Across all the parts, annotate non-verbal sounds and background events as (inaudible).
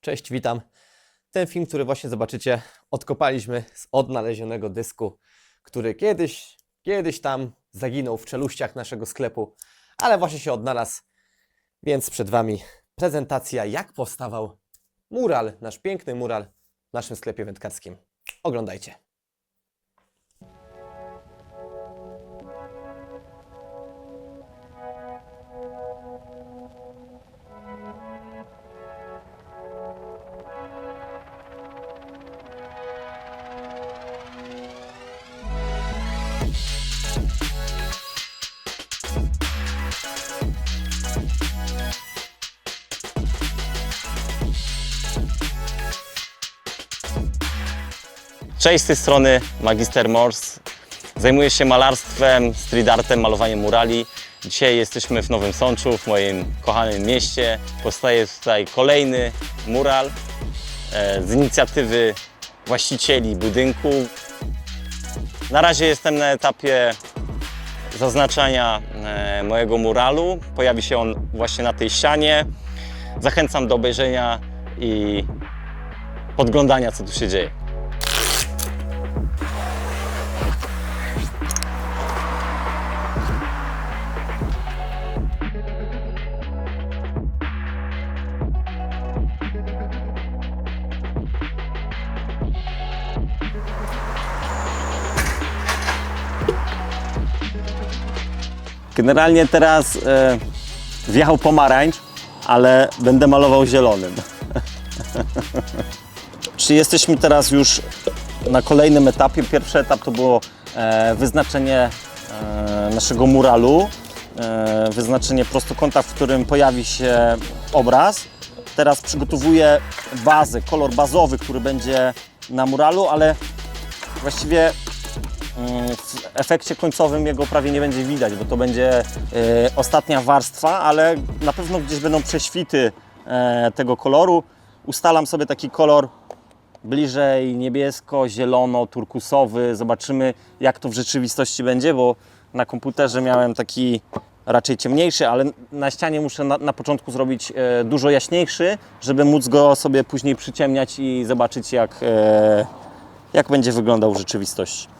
Cześć, witam. Ten film, który właśnie zobaczycie, odkopaliśmy z odnalezionego dysku, który kiedyś, kiedyś tam zaginął w czeluściach naszego sklepu, ale właśnie się odnalazł. Więc przed Wami prezentacja, jak powstawał mural, nasz piękny mural w naszym sklepie wędkarskim. Oglądajcie. Cześć, z tej strony Magister Mors. Zajmuję się malarstwem, street artem, malowaniem murali. Dzisiaj jesteśmy w Nowym Sączu, w moim kochanym mieście. Powstaje tutaj kolejny mural e, z inicjatywy właścicieli budynku. Na razie jestem na etapie zaznaczania e, mojego muralu. Pojawi się on właśnie na tej ścianie. Zachęcam do obejrzenia i podglądania, co tu się dzieje. Generalnie teraz e, wjechał pomarańcz, ale będę malował zielonym. (laughs) Czy jesteśmy teraz już na kolejnym etapie? Pierwszy etap to było e, wyznaczenie e, naszego muralu, e, wyznaczenie prostokąta, w którym pojawi się obraz. Teraz przygotowuję bazę, kolor bazowy, który będzie na muralu, ale właściwie w efekcie końcowym jego prawie nie będzie widać, bo to będzie e, ostatnia warstwa, ale na pewno gdzieś będą prześwity e, tego koloru. Ustalam sobie taki kolor bliżej niebiesko-zielono-turkusowy. Zobaczymy jak to w rzeczywistości będzie, bo na komputerze miałem taki raczej ciemniejszy, ale na ścianie muszę na, na początku zrobić e, dużo jaśniejszy, żeby móc go sobie później przyciemniać i zobaczyć jak, e, jak będzie wyglądał w rzeczywistości.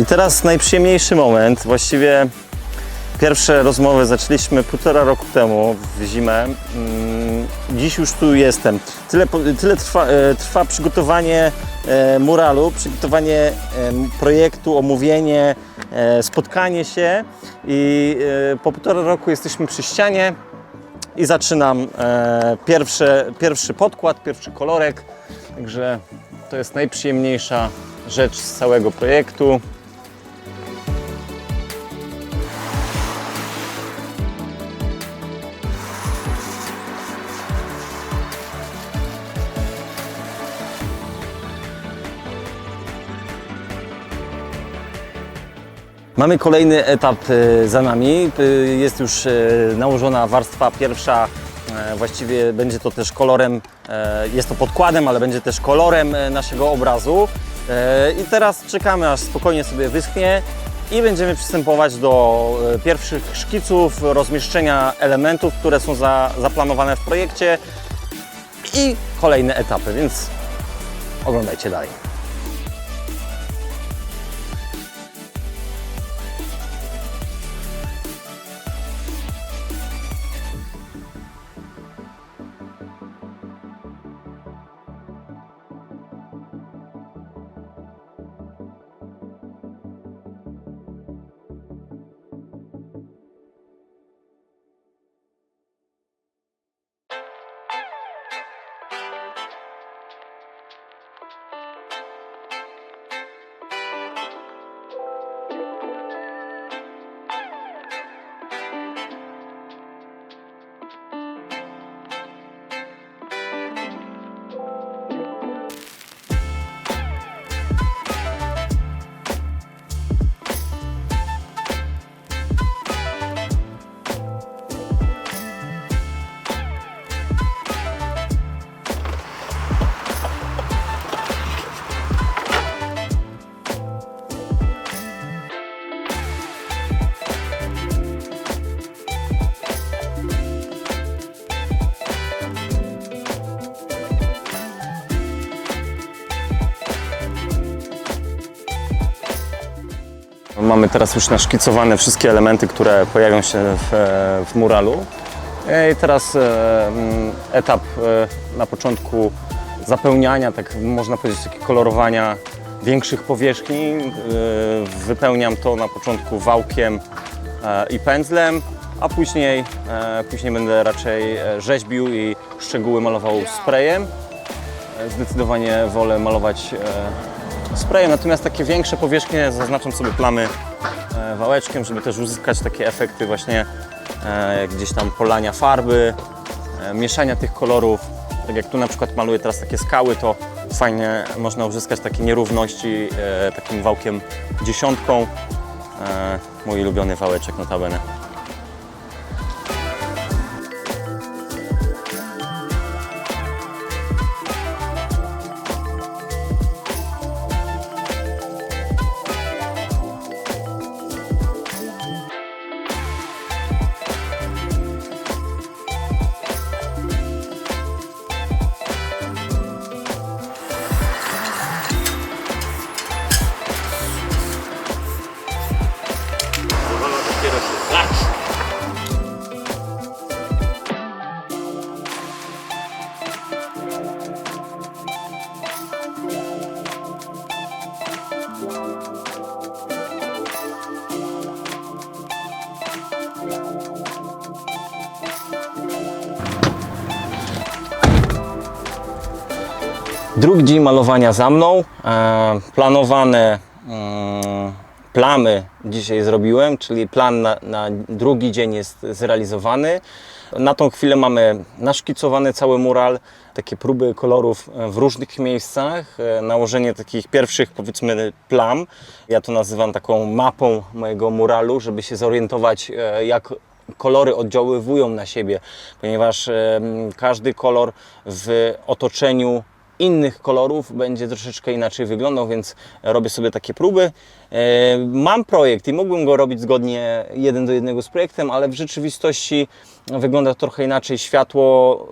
I teraz najprzyjemniejszy moment. Właściwie pierwsze rozmowy zaczęliśmy półtora roku temu w zimę. Mm, Dziś już tu jestem. Tyle, tyle trwa, e, trwa przygotowanie e, muralu, przygotowanie projektu, omówienie, e, spotkanie się i po półtora roku jesteśmy przy ścianie i zaczynam pierwsze, pierwszy podkład, pierwszy kolorek. Także to jest najprzyjemniejsza rzecz z całego projektu. Mamy kolejny etap e, za nami. E, Jest już e, nałożona warstwa pierwsza. Właściwie będzie to też kolorem, jest to podkładem, ale będzie też kolorem naszego obrazu. I teraz czekamy, aż spokojnie sobie wyschnie i będziemy przystępować do pierwszych szkiców, rozmieszczenia elementów, które są za, zaplanowane w projekcie i kolejne etapy, więc oglądajcie dalej. Mamy teraz już naszkicowane wszystkie elementy, które pojawią się w, e, w muralu. E, I teraz e, etap na początku zapełniania, tak można powiedzieć, takie kolorowania większych powierzchni. Wypełniam to na początku wałkiem i pędzlem, a później, później będę raczej rzeźbił i szczegóły malował sprayem. Zdecydowanie wolę malować sprayem, natomiast takie większe powierzchnie zaznaczam sobie plamy e, wałeczkiem, żeby też uzyskać takie efekty właśnie e, gdzieś tam polania farby, e, mieszania tych kolorów. Tak jak tu na przykład maluję teraz takie skały, to fajnie można uzyskać takie nierówności takim wałkiem dziesiątką. Mój ulubiony wałeczek notabene. Drugi dzień malowania za mną. E, planowane mm, plamy dzisiaj zrobiłem, czyli plan na, na drugi dzień jest zrealizowany. Na tą chwilę mamy naszkicowany cały mural, takie próby kolorów w różnych miejscach, e, nałożenie takich pierwszych powiedzmy plam. Ja to nazywam taką mapą mojego muralu, żeby się zorientować e, jak kolory oddziaływują na siebie, ponieważ każdy kolor w otoczeniu innych kolorów będzie troszeczkę inaczej wyglądał, więc robię sobie takie próby. E, Mam projekt i mógłbym go robić zgodnie jeden do jednego z projektem, ale w rzeczywistości wygląda trochę inaczej. Światło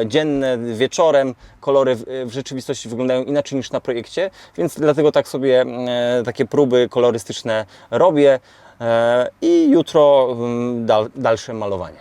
e, dzienne wieczorem, kolory w, rzeczywistości wyglądają inaczej niż na projekcie, więc dlatego tak sobie e, takie próby kolorystyczne robię. I jutro mm, dal, dalsze malowanie.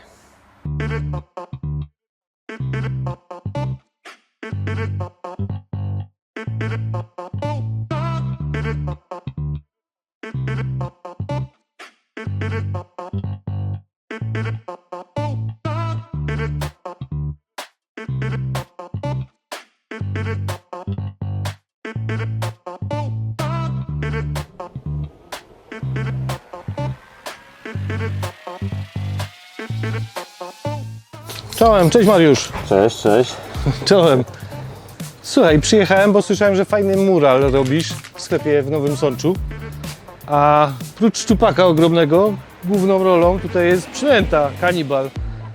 Czołem, cześć Mariusz. Cześć, cześć. (laughs) Czołem. Słuchaj, przyjechałem, bo słyszałem, że fajny mural robisz w sklepie w Nowym Sączu. A prócz szczupaka ogromnego, główną rolą tutaj jest przynęta, kanibal.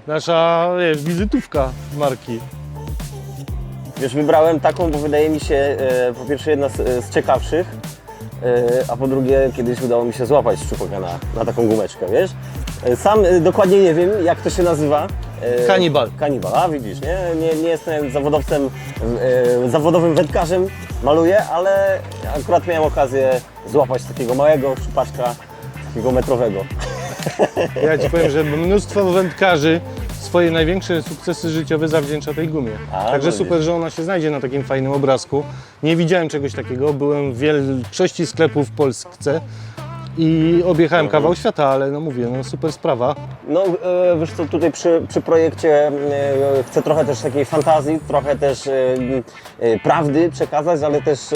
Nasza, wiesz, wizytówka marki. Wiesz, wybrałem taką, bo wydaje mi się e, po pierwsze jedna z, z ciekawszych, e, a po drugie kiedyś udało mi się złapać szczupaka na, na taką gumeczkę, wiesz? E, Sam e, dokładnie nie wiem, jak to się nazywa. E, Kanibal. Kanibal, a widzisz, nie? Nie, nie jestem zawodowcem, e, zawodowym wędkarzem, maluję, ale akurat miałem okazję złapać takiego małego szczupaczka, takiego metrowego. Ja Ci powiem, że mnóstwo wędkarzy swoje największe sukcesy życiowe zawdzięcza tej gumie. A, Także no super, że ona się znajdzie na takim fajnym obrazku. Nie widziałem czegoś takiego, byłem w większości sklepów w Polsce i objechałem kawał świata, ale no mówię, no super sprawa. No e, wiesz co, tutaj przy, przy projekcie e, chcę trochę też takiej fantazji, trochę też e, e, prawdy przekazać, ale też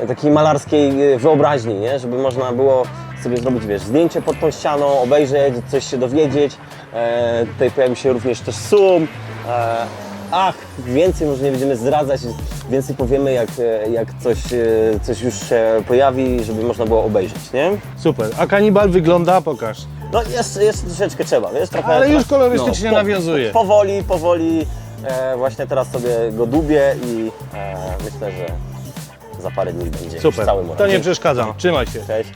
e, takiej malarskiej wyobraźni, nie? żeby można było sobie zrobić, wiesz, zdjęcie pod tą ścianą, obejrzeć, coś się dowiedzieć. E, tutaj pojawi się również też sum. E, ach, więcej może nie będziemy zdradzać, więcej powiemy jak, e, jak coś, coś już się pojawi, żeby można było obejrzeć, nie? Super. A kanibal wygląda, pokaż. No jeszcze, jeszcze troszeczkę trzeba, wiesz, trochę... Ale już kolorystycznie nawiązuje. Powoli, powoli, e, właśnie teraz sobie go dubię i e, myślę, że za parę dni będzie Super. cały To mural. nie przeszkadzam. Trzymaj się. Cześć.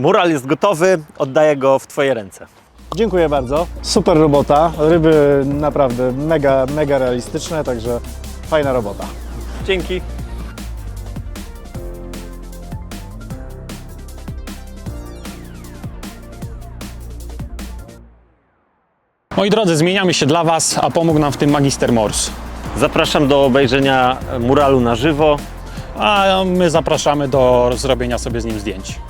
Mural jest gotowy, oddaję go w Twoje ręce. Dziękuję bardzo. Super robota. Ryby naprawdę mega, mega realistyczne, także fajna robota. Dzięki. Moi drodzy, zmieniamy się dla Was, a pomógł nam w tym magister Mors. Zapraszam do obejrzenia muralu na żywo. A my zapraszamy do zrobienia sobie z nim zdjęć.